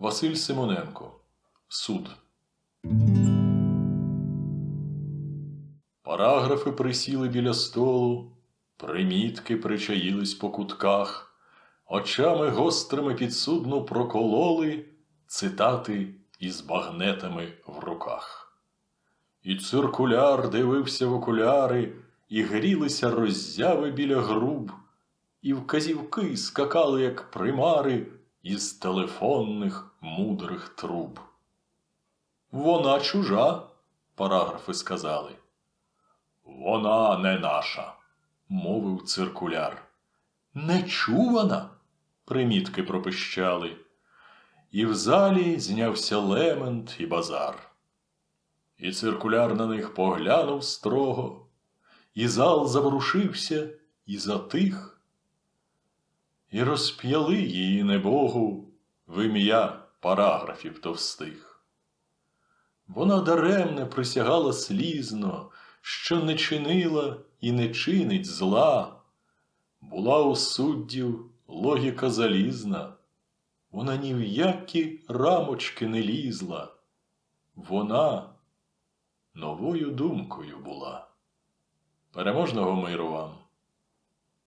Василь Симоненко. Суд. Параграфи присіли біля столу, примітки причаїлись по кутках, очами гострими підсудну прокололи цитати із багнетами в руках. І циркуляр дивився в окуляри, і грілися роззяви біля груб, і вказівки скакали, як примари, із телефонних мудрих труб. Вона чужа, параграфи сказали. Вона не наша, мовив циркуляр. Нечувана, примітки пропищали. І в залі знявся лемент і базар. І циркуляр на них поглянув строго, і зал заворушився і затих, і розп'яли її небогу в ім'я параграфів товстих. Вона даремне присягала слізно, що не чинила і не чинить зла. Була у суддів логіка залізна, вона ні в які рамочки не лізла, вона новою думкою була. Переможного миру вам!